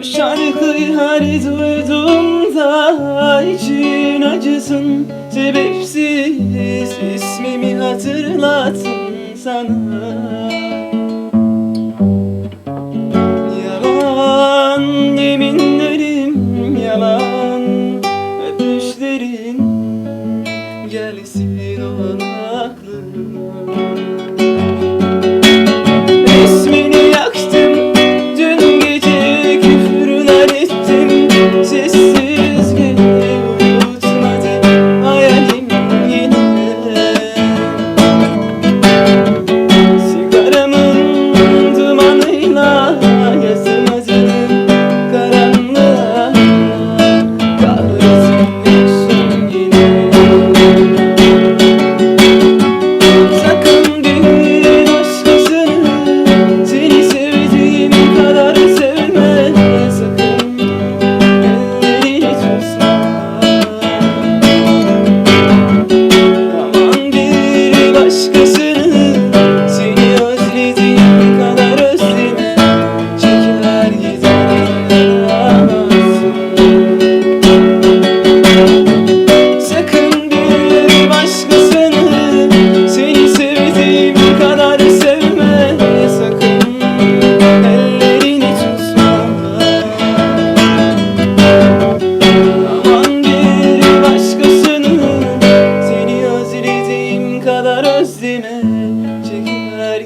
Bu şarkıyı her duyduğumda için acısın. Sebepsiz ismimi hatırlatsın sana. Yalan yeminlerim yalan Öpüşlerin gelsin olan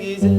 easy.